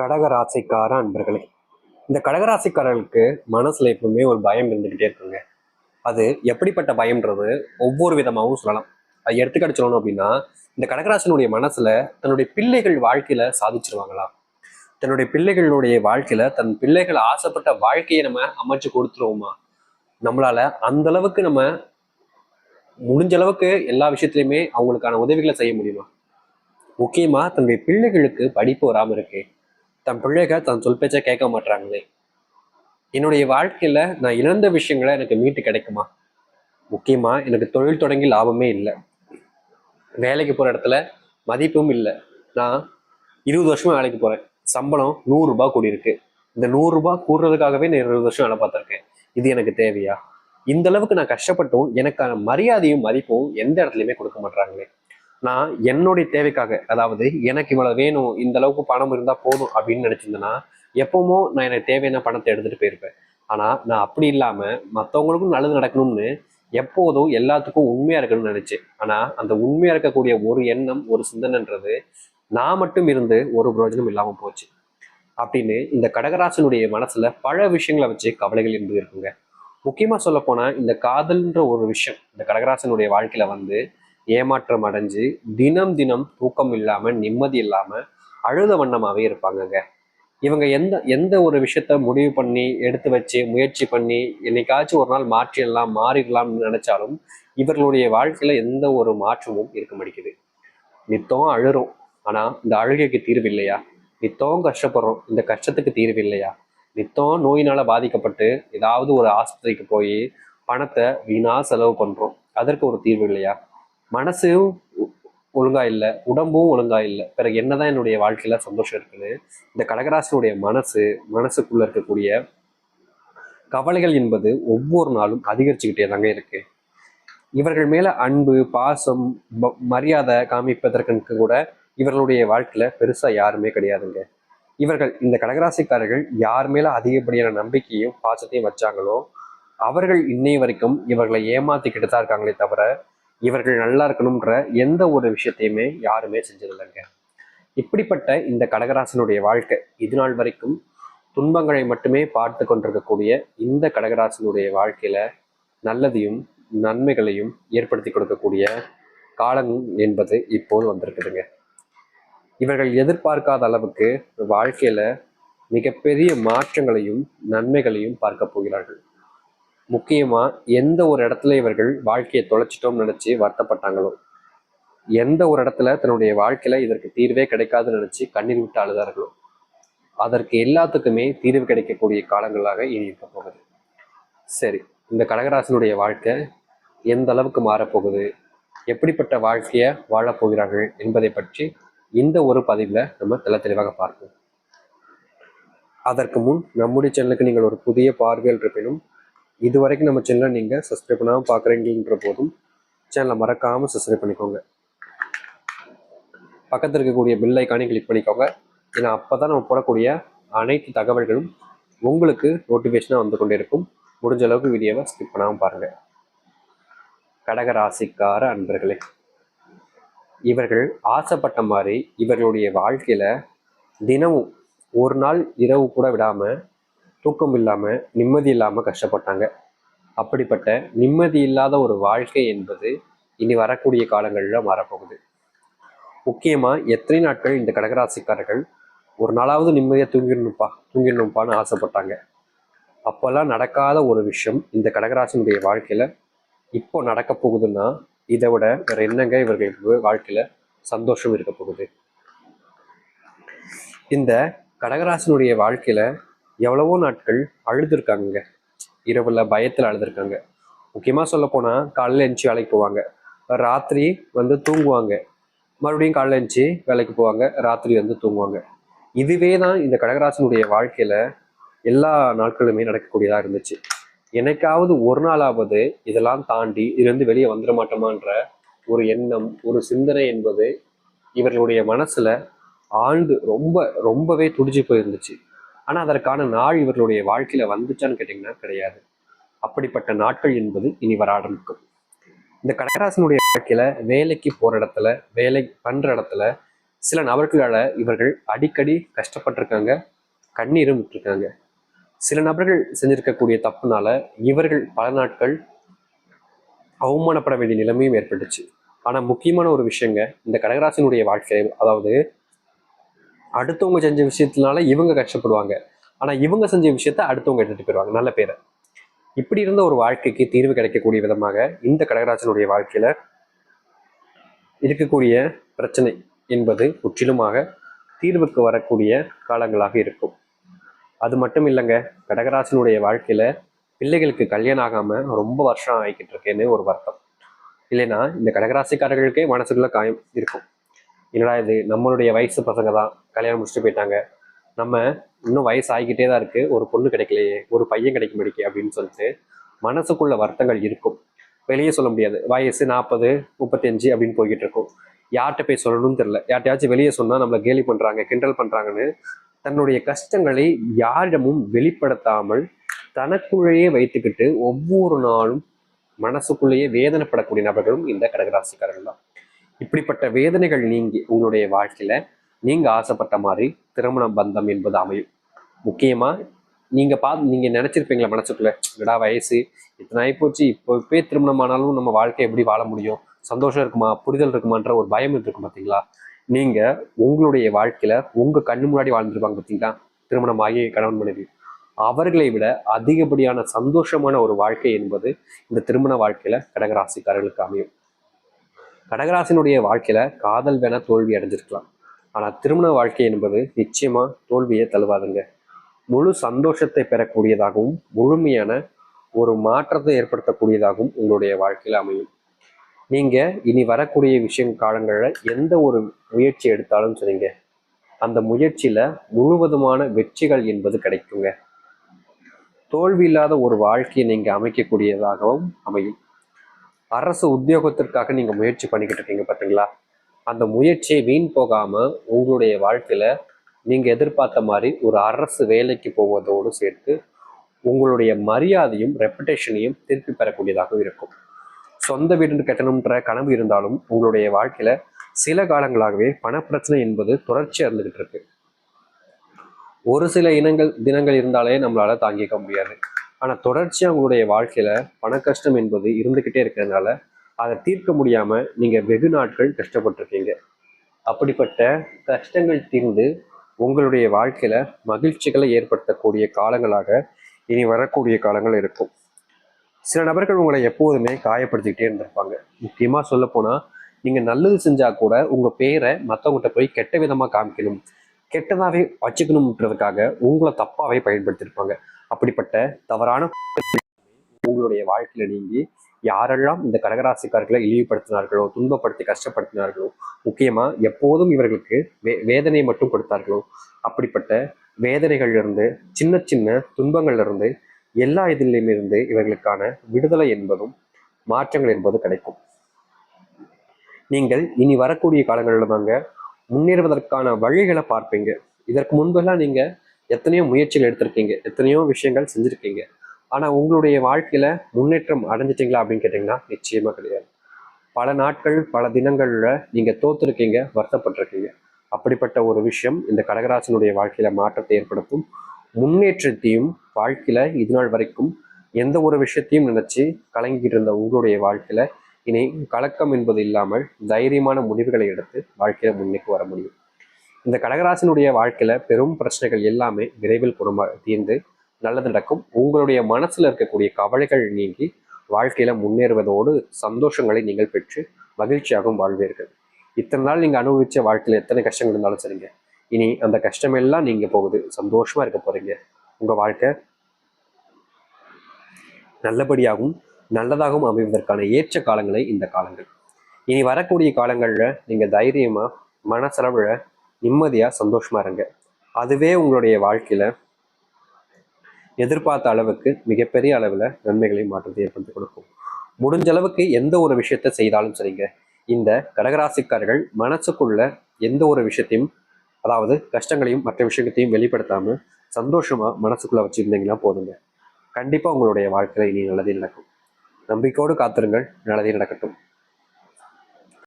கடகராசிக்கார அன்பர்களே. இந்த கடகராசிக்காரர்களுக்கு மனசில் எப்பவுமே ஒரு பயம் இருந்துக்கிட்டே இருக்குங்க. அது எப்படிப்பட்ட பயம்ன்றது ஒவ்வொரு விதமாகவும் சொல்லலாம். அது எடுத்துக்காட்டு சொல்லணும் அப்படின்னா இந்த கடகராசனுடைய மனசில் தன்னுடைய பிள்ளைகள் வாழ்க்கையில் சாதிச்சிருவாங்களா? தன்னுடைய பிள்ளைகளுடைய வாழ்க்கையில் தன் பிள்ளைகள் ஆசைப்பட்ட வாழ்க்கையை நம்ம அமைச்சு கொடுத்துருவோமா? நம்மளால் அந்த அளவுக்கு நம்ம முடிஞ்ச அளவுக்கு எல்லா விஷயத்துலையுமே அவங்களுக்கான உதவிகளை செய்ய முடியுமா? முக்கியமாக தன்னுடைய பிள்ளைகளுக்கு படிப்பு வராமல் இருக்குது தன் பிள்ளைகள் தன் சொல் பேச்சை கேட்க மாட்டாங்களே என்னுடைய வாழ்க்கையில நான் இழந்த விஷயங்களை எனக்கு மீட்டு கிடைக்குமா? முக்கியமா எனக்கு தொழில் தொடங்கி லாபமே இல்லை. வேலைக்கு போற இடத்துல மதிப்பும் இல்லை. நான் இருபது வருஷமா வேலைக்கு போறேன். சம்பளம் நூறுரூபா கூடியிருக்கு. இந்த நூறுரூபா கூடுறதுக்காகவே நான் இருபது வருஷம் வேலை பார்த்துருக்கேன். இது எனக்கு தேவையா? இந்த அளவுக்கு நான் கஷ்டப்பட்டும் எனக்கான மரியாதையும் மதிப்பும் எந்த இடத்துலையுமே கொடுக்க மாட்டாங்களே நான் என்னுடைய தேவைக்காக அதாவது எனக்கு இவ்வளவு வேணும் இந்த அளவுக்கு பணம் இருந்தா போதும் அப்படின்னு நினைச்சிருந்தேன்னா எப்பவுமோ நான் எனக்கு தேவையான பணத்தை எடுத்துட்டு போயிருப்பேன். ஆனா நான் அப்படி இல்லாம மற்றவங்களுக்கும் நல்லது நடக்கணும்னு எப்போதும் எல்லாத்துக்கும் உண்மையா இருக்கணும்னு நினைச்சேன். ஆனா அந்த உண்மையா இருக்கக்கூடிய ஒரு எண்ணம் ஒரு சிந்தனைன்றது நான் மட்டும் இருந்து ஒரு பிரயோஜனம் இல்லாம போச்சு. அப்படின்னு இந்த கடகராசனுடைய மனசுல பல விஷயங்களை வச்சு கவலைகள் இருந்து இருக்குங்க முக்கியமா சொல்ல போனா இந்த காதல்ன்ற ஒரு விஷயம் இந்த கடகராசனுடைய வாழ்க்கையில வந்து ஏமாற்றம் அடைஞ்சு தினம் தினம் தூக்கம் இல்லாமல் நிம்மதி இல்லாமல் அழுத வண்ணமாகவே இருப்பாங்கங்க. இவங்க எந்த எந்த ஒரு விஷயத்த முடிவு பண்ணி எடுத்து வச்சு முயற்சி பண்ணி என்னைக்காச்சும் ஒரு நாள் மாற்றிடலாம் மாறிடலாம்னு நினைச்சாலும் இவர்களுடைய வாழ்க்கையில எந்த ஒரு மாற்றமும் இருக்க மாட்டேங்குது. நித்தம் அழுறோம். ஆனா இந்த அழுகைக்கு தீர்வு இல்லையா? நித்தம் கஷ்டப்படுறோம். இந்த கஷ்டத்துக்கு தீர்வு இல்லையா? நித்தம் நோயினால பாதிக்கப்பட்டு ஏதாவது ஒரு ஆஸ்பத்திரிக்கு போய் பணத்தை வீணா செலவு பண்றோம். அதற்கு ஒரு தீர்வு இல்லையா? மனசும் ஒ- ஒழுங்கா இல்லை உடம்பும் ஒழுங்கா இல்லை. பிறகு என்னதான் என்னுடைய வாழ்க்கையில சந்தோஷம் இருக்குது? இந்த கடகராசினுடைய மனசு மனசுக்குள்ள இருக்கக்கூடிய கவலைகள் என்பது ஒவ்வொரு நாளும் அதிகரிச்சுக்கிட்டே தாங்க இருக்கு. இவர்கள் மேல அன்பு பாசம் மரியாதை காமிப்பதற்கு கூட இவர்களுடைய வாழ்க்கையில பெருசா யாருமே கிடையாதுங்க. இவர்கள் இந்த கடகராசிக்காரர்கள் யார் மேல அதிகப்படியான நம்பிக்கையும் பாசத்தையும் வச்சாங்களோ அவர்கள் இன்னை வரைக்கும் இவர்களை ஏமாத்திக்கிட்டு தான் இருக்காங்களே தவிர இவர்கள் நல்லா இருக்கணும்ன்ற எந்த ஒரு விஷயத்தையுமே யாருமே செஞ்சதில்லைங்க. இப்படிப்பட்ட இந்த கடகராசனுடைய வாழ்க்கை இது நாள் வரைக்கும் துன்பங்களை மட்டுமே பார்த்து கொண்டிருக்கக்கூடிய இந்த கடகராசனுடைய வாழ்க்கையில நல்லதையும் நன்மைகளையும் ஏற்படுத்தி கொடுக்கக்கூடிய காலம் என்பது இப்போது வந்திருக்குதுங்க. இவர்கள் எதிர்பார்க்காத அளவுக்கு வாழ்க்கையில மிகப்பெரிய மாற்றங்களையும் நன்மைகளையும் பார்க்க போகிறார்கள். முக்கியமாக எந்த ஒரு இடத்துல இவர்கள் வாழ்க்கையை தொலைச்சிட்டோம்னு நினச்சி வருத்தப்பட்டாங்களோ? எந்த ஒரு இடத்துல தன்னுடைய வாழ்க்கையில் இதற்கு தீர்வே கிடைக்காதுன்னு நினச்சி கண்ணீர் விட்டு அழுதார்களோ? அதற்கு எல்லாத்துக்குமே தீர்வு கிடைக்கக்கூடிய காலங்களாக இனி இருக்க போகுது. சரி இந்த கடகராசனுடைய வாழ்க்கை எந்த அளவுக்கு மாறப்போகுது? எப்படிப்பட்ட வாழ்க்கையை வாழப்போகிறார்கள் என்பதை பற்றி இந்த ஒரு பதிவில் நம்ம தெல தெளிவாக பார்ப்போம். அதற்கு முன் நம்முடைய சேனலுக்கு நீங்கள் ஒரு புதிய பார்வையில் இருப்பினும் இதுவரைக்கும் நம்ம சேனலை நீங்கள் சப்ஸ்கிரைப் பண்ணாமல் பார்க்குறீங்கன்ற போதும் சேனலை மறக்காமல் சப்ஸ்கிரைப் பண்ணிக்கோங்க. பக்கத்தில் இருக்கக்கூடிய பில் ஐக்கானே கிளிக் பண்ணிக்கோங்க. ஏன்னா அப்போ தான் நம்ம போடக்கூடிய அனைத்து தகவல்களும் உங்களுக்கு நோட்டிஃபிகேஷனாக வந்து கொண்டே இருக்கும் முடிஞ்ச அளவுக்கு வீடியோவை ஸ்கிப் பண்ணாமல் பாருங்கள் கடக ராசிக்கார அன்பர்களே இவர்கள் ஆசைப்பட்ட மாதிரி இவர்களுடைய வாழ்க்கையில தினமும் ஒரு நாள் இரவு கூட விடாமல் தூக்கம் இல்லாமல் நிம்மதி இல்லாமல் கஷ்டப்பட்டாங்க. அப்படிப்பட்ட நிம்மதி இல்லாத ஒரு வாழ்க்கை என்பது இனி வரக்கூடிய காலங்களில் மாறப்போகுது. முக்கியமாக எத்தனை நாட்கள் இந்த கடகராசிக்காரர்கள் ஒரு நாளாவது நிம்மதியாக தூங்கிடணும்ப்பா தூங்கிடணும்ப்பான்னு ஆசைப்பட்டாங்க. அப்போல்லாம் நடக்காத ஒரு விஷயம் இந்த கடகராசினுடைய வாழ்க்கையில் இப்போ நடக்க போகுதுன்னா இதை விட வேறு என்னங்க இவர்கள் வாழ்க்கையில் சந்தோஷம் இருக்க போகுது? இந்த கடகராசினுடைய வாழ்க்கையில் எவ்வளவோ நாட்கள் அழுதுருக்காங்க இரவுல பயத்தில் அழுதுருக்காங்க. முக்கியமாக சொல்ல போனால் காலையில் எந்திச்சு வேலைக்கு போவாங்க. ராத்திரி வந்து தூங்குவாங்க. மறுபடியும் காலையில் எந்திச்சு வேலைக்கு போவாங்க. ராத்திரி வந்து தூங்குவாங்க. இதுவே தான் இந்த கடகராசனுடைய வாழ்க்கையில் எல்லா நாட்களுமே நடக்கக்கூடியதாக இருந்துச்சு. என்னைக்காவது ஒரு நாளாவது இதெல்லாம் தாண்டி இதுலேருந்து வெளியே வந்துட மாட்டோமான்ற ஒரு எண்ணம் ஒரு சிந்தனை என்பது இவர்களுடைய மனசில் ஆழ்ந்து ரொம்ப ரொம்பவே துடிச்சு போயிருந்துச்சு. ஆனா அதற்கான நாள் இவர்களுடைய வாழ்க்கையில வந்துச்சான்னு கேட்டிங்கன்னா கிடையாது. அப்படிப்பட்ட நாட்கள் என்பது இனி வர ஆரம்பிக்கும் இந்த கடகராசனுடைய வாழ்க்கையில வேலைக்கு போற இடத்துல வேலை பண்ற இடத்துல சில நபர்களால இவர்கள் அடிக்கடி கஷ்டப்பட்டிருக்காங்க கண்ணீரும் விட்டுருக்காங்க. சில நபர்கள் செஞ்சிருக்கக்கூடிய தப்புனால இவர்கள் பல நாட்கள் அவமானப்பட வேண்டிய நிலைமையும் ஏற்பட்டுச்சு. ஆனால் முக்கியமான ஒரு விஷயங்க இந்த கடகராசினுடைய வாழ்க்கை அதாவது அடுத்தவங்க செஞ்ச விஷயத்தினால இவங்க கஷ்டப்படுவாங்க. ஆனா இவங்க செஞ்ச விஷயத்த அடுத்தவங்க எடுத்துகிட்டு போயிடுவாங்க நல்ல பேரை. இப்படி இருந்த ஒரு வாழ்க்கைக்கு தீர்வு கிடைக்கக்கூடிய விதமாக இந்த கடகராசனுடைய வாழ்க்கையில இருக்கக்கூடிய பிரச்சனை என்பது முற்றிலுமாக தீர்வுக்கு வரக்கூடிய காலங்களாக இருக்கும். அது மட்டும் இல்லைங்க கடகராசனுடைய வாழ்க்கையில பிள்ளைகளுக்கு கல்யாணம் ஆகாம ரொம்ப வருஷம் ஆகிக்கிட்டு இருக்கேன்னு ஒரு வருத்தம். இல்லைன்னா இந்த கடகராசிக்காரர்களுக்கே மனசுக்குள்ள காயம் இருக்கும். என்னடா இது? நம்மளுடைய வயசு பசங்க தான் கல்யாணம் முடிச்சுட்டு போயிட்டாங்க. நம்ம இன்னும் வயசு ஆகிக்கிட்டே தான் இருக்குது ஒரு பொண்ணு கிடைக்கலையே. ஒரு பையன் கிடைக்க முடிக்கே அப்படின்னு சொல்லிட்டு மனசுக்குள்ள வருத்தங்கள் இருக்கும். வெளியே சொல்ல முடியாது. வயசு நாற்பது முப்பத்தஞ்சு அப்படின்னு போய்கிட்டு இருக்கும். யார்கிட்ட போய் சொல்லணும்னு தெரில யார்கிட்டயாச்சும் வெளியே சொன்னால் நம்மளை கேலி பண்ணுறாங்க கிண்டல் பண்ணுறாங்கன்னு தன்னுடைய கஷ்டங்களை யாரிடமும் வெளிப்படுத்தாமல் தனக்குள்ளேயே வைத்துக்கிட்டு ஒவ்வொரு நாளும் மனசுக்குள்ளேயே வேதனைப்படக்கூடிய நபர்களும் இந்த கடகராசிக்காரர்கள் தான். இப்படிப்பட்ட வேதனைகள் நீங்கி உங்களுடைய வாழ்க்கையில நீங்க ஆசைப்பட்ட மாதிரி திருமண பந்தம் என்பது அமையும். முக்கியமா நீங்க பார்த்து நீங்க நினைச்சிருப்பீங்களா மனசுக்குள்ள விடா வயசு இத்தனை ஆகிப்போச்சு இப்போ இப்பயே திருமணம் ஆனாலும் நம்ம வாழ்க்கை எப்படி வாழ முடியும்? சந்தோஷம் இருக்குமா புரிதல் இருக்குமான்ற ஒரு பயம் இருக்கும் பார்த்தீங்களா நீங்க உங்களுடைய வாழ்க்கையில உங்க கண்ணு முன்னாடி வாழ்ந்துருப்பாங்க பார்த்தீங்களா திருமணம் ஆகி கணவன் மனைவி. அவர்களை விட அதிகப்படியான சந்தோஷமான ஒரு வாழ்க்கை என்பது இந்த திருமண வாழ்க்கையில கடகராசிக்காரர்களுக்கு அமையும். கடகராசினுடைய வாழ்க்கையில காதல் வேணா தோல்வி அடைஞ்சிருக்கலாம். ஆனால் திருமண வாழ்க்கை என்பது நிச்சயமா தோல்வியை தழுவாதுங்க. முழு சந்தோஷத்தை பெறக்கூடியதாகவும் முழுமையான ஒரு மாற்றத்தை ஏற்படுத்தக்கூடியதாகவும் உங்களுடைய வாழ்க்கையில் அமையும். நீங்க இனி வரக்கூடிய விஷயம் காலங்களில் எந்த ஒரு முயற்சி எடுத்தாலும் சரிங்க. அந்த முயற்சியில முழுவதுமான வெற்றிகள் என்பது கிடைக்குங்க. தோல்வி இல்லாத ஒரு வாழ்க்கையை நீங்கள் அமைக்கக்கூடியதாகவும் அமையும். அரசு உத்தியோகத்திற்காக நீங்க முயற்சி பண்ணிக்கிட்டு இருக்கீங்க பார்த்தீங்களா அந்த முயற்சியை வீண் போகாம உங்களுடைய வாழ்க்கையில நீங்க எதிர்பார்த்த மாதிரி ஒரு அரசு வேலைக்கு போவதோடு சேர்த்து உங்களுடைய மரியாதையும் ரெப்புடேஷனையும் திருப்பி பெறக்கூடியதாக இருக்கும். சொந்த வீடு கட்டணுன்ற கனவு இருந்தாலும் உங்களுடைய வாழ்க்கையில சில காலங்களாகவே பணப்பிரச்சனை என்பது தொடர்ச்சியாக இருந்துகிட்டு இருக்கு. ஒரு சில இனங்கள் தினங்கள் இருந்தாலே நம்மளால தாங்கிக்க முடியாது. ஆனால் தொடர்ச்சியாக உங்களுடைய வாழ்க்கையில் பண கஷ்டம் என்பது இருந்துக்கிட்டே இருக்கிறதுனால அதை தீர்க்க முடியாமல் நீங்கள் வெகு நாட்கள் கஷ்டப்பட்டிருக்கீங்க. அப்படிப்பட்ட கஷ்டங்கள் தீர்ந்து உங்களுடைய வாழ்க்கையில் மகிழ்ச்சிகளை ஏற்படுத்தக்கூடிய காலங்களாக இனி வரக்கூடிய காலங்கள் இருக்கும். சில நபர்கள் உங்களை எப்போதுமே காயப்படுத்திக்கிட்டே இருந்திருப்பாங்க. முக்கியமாக சொல்லப்போனால் நீங்கள் நல்லது செஞ்சால் கூட உங்கள் பேரை மற்றவங்ககிட்ட போய் கெட்ட விதமாக காமிக்கணும். கெட்டதாகவே வச்சுக்கணுன்றதுக்காக உங்களை தப்பாகவே பயன்படுத்தியிருப்பாங்க. அப்படிப்பட்ட தவறான உங்களுடைய வாழ்க்கையில நீங்கி யாரெல்லாம் இந்த கடகராசிக்காரர்களை இழிவுபடுத்தினார்களோ துன்பப்படுத்தி கஷ்டப்படுத்தினார்களோ முக்கியமா எப்போதும் இவர்களுக்கு வே வேதனையை மட்டும் கொடுத்தார்களோ அப்படிப்பட்ட வேதனைகளிலிருந்து சின்ன சின்ன துன்பங்கள்லிருந்து எல்லா இதிலுமே இருந்து இவர்களுக்கான விடுதலை என்பதும் மாற்றங்கள் என்பது கிடைக்கும். நீங்கள் இனி வரக்கூடிய காலங்களில் தாங்க முன்னேறுவதற்கான வழிகளை பார்ப்பீங்க. இதற்கு முன்பெல்லாம் நீங்க எத்தனையோ முயற்சிகள் எடுத்திருக்கீங்க எத்தனையோ விஷயங்கள் செஞ்சுருக்கீங்க. ஆனால் உங்களுடைய வாழ்க்கையில் முன்னேற்றம் அடைஞ்சிட்டிங்களா அப்படின்னு கேட்டிங்கன்னா நிச்சயமாக கிடையாது. பல நாட்கள் பல தினங்களில் நீங்கள் தோத்துருக்கீங்க வருத்தப்பட்டிருக்கீங்க. அப்படிப்பட்ட ஒரு விஷயம் இந்த கடகராசனுடைய வாழ்க்கையில் மாற்றத்தை ஏற்படுத்தும். முன்னேற்றத்தையும் வாழ்க்கையில் இது நாள் வரைக்கும் எந்த ஒரு விஷயத்தையும் நினச்சி கலங்கிக்கிட்டு இருந்த உங்களுடைய வாழ்க்கையில் இனி கலக்கம் என்பது இல்லாமல் தைரியமான முடிவுகளை எடுத்து வாழ்க்கையில் முன்னேக்கு வர முடியும். இந்த கடகராசினுடைய வாழ்க்கையில பெரும் பிரச்சனைகள் எல்லாமே விரைவில் குணமாக தீர்ந்து நல்லது நடக்கும். உங்களுடைய மனசுல இருக்கக்கூடிய கவலைகள் நீங்கி வாழ்க்கையில முன்னேறுவதோடு சந்தோஷங்களை நீங்கள் பெற்று மகிழ்ச்சியாகவும் வாழ்வீர்கள். இத்தனை நாள் நீங்க அனுபவிச்ச வாழ்க்கையில எத்தனை கஷ்டங்கள் இருந்தாலும் சரிங்க. இனி அந்த கஷ்டமெல்லாம் நீங்க போகுது. சந்தோஷமா இருக்க போறீங்க. உங்க வாழ்க்கை நல்லபடியாகவும் நல்லதாகவும் அமைவதற்கான ஏற்ற காலங்களே இந்த காலங்கள். இனி வரக்கூடிய காலங்களில் நீங்கள் தைரியமாக மனசளவில் நிம்மதியாக சந்தோஷமாக இருங்க. அதுவே உங்களுடைய வாழ்க்கையில் எதிர்பார்த்த அளவுக்கு மிகப்பெரிய அளவில் நன்மைகளை மாற்றத்தை ஏற்படுத்தி கொடுக்கும். முடிஞ்ச அளவுக்கு எந்த ஒரு விஷயத்த செய்தாலும் சரிங்க. இந்த கடகராசிக்காரர்கள் மனசுக்குள்ள எந்த ஒரு விஷயத்தையும் அதாவது கஷ்டங்களையும் மற்ற விஷயத்தையும் வெளிப்படுத்தாமல் சந்தோஷமாக மனசுக்குள்ளே வச்சுருந்தீங்கன்னா போதுங்க. கண்டிப்பாக உங்களுடைய வாழ்க்கையில் இனி நல்லதே நடக்கும். நம்பிக்கையோடு காத்திருங்கள். நல்லதே நடக்கட்டும்.